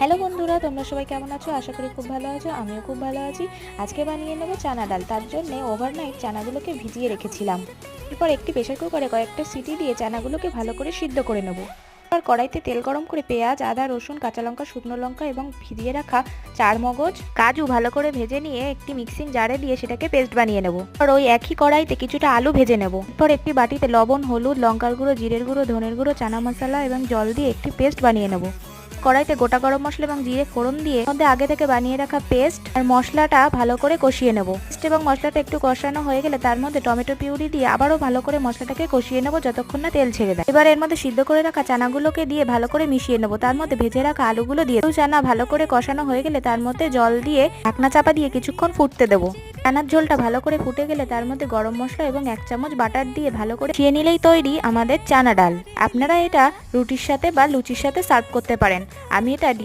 Hello বন্ধুরা, তোমরা সবাই কেমন আছো? আশা করি খুব ভালো আছো, আমিও খুব ভালো আছি। আজকে বানিয়ে নেব চানা ডাল, তার জন্য ওভারনাইট চানাগুলোকে ভিজিয়ে রেখেছিলাম। এরপর একটি প্রেশার কুকারে কয়েকটা সিটি দিয়ে চানাগুলোকে ভালো করে সিদ্ধ করে নেব। আর কড়াইতে তেল গরম করে পেঁয়াজ, আদা, রসুন, কাঁচা লঙ্কা, শুকনো লঙ্কা এবং ভিজিয়ে রাখা চার মগজ, কাজু ভালো করে ভেজে নিয়ে একটি মিক্সিং জারে দিয়ে সেটাকে পেস্ট বানিয়ে নেব। আর ওই একই কড়াইতে কিছুটা আলু ভেজে নেব। এরপর একটি বাটিতে লবণ, হলুদ, লঙ্কার গুঁড়ো, জিরের গুঁড়ো, ধনের গুঁড়ো, চানা মশলা এবং জল দিয়ে একটি পেস্ট বানিয়ে নেব। কড়াইতে গোটা গরম মশলা এবং জিরে ফোড়ন দিয়ে মধ্যে আগে থেকে বানিয়ে রাখা পেস্ট আর মশলাটা ভালো করে কষিয়ে নেব। পেস্ট এবং মশলাটা একটু কষানো হয়ে গেলে তার মধ্যে টমেটো পিউরি দিয়ে আবারও ভালো করে মশলাটাকে কষিয়ে নেব যতক্ষণ না তেল ছেড়ে দেয়। এবার এর মধ্যে সিদ্ধ করে রাখা চানাগুলোকে দিয়ে ভালো করে মিশিয়ে নেব। তার মধ্যে ভেজে রাখা আলুগুলো দিয়ে চানা ভালো করে কষানো হয়ে গেলে তার মধ্যে জল দিয়ে ঢাকনা চাপা দিয়ে কিছুক্ষণ ফুটতে দেবো। চানার ঝোলটা ভালো করে ফুটে গেলে তার মধ্যে গরম মশলা এবং এক চামচ বাটার দিয়ে ভালো করে খেয়ে নিলেই তৈরি আমাদের চানা ডাল। আপনারা এটা রুটির সাথে বা লুচির সাথে সার্ভ করতে পারেন। আমি এটা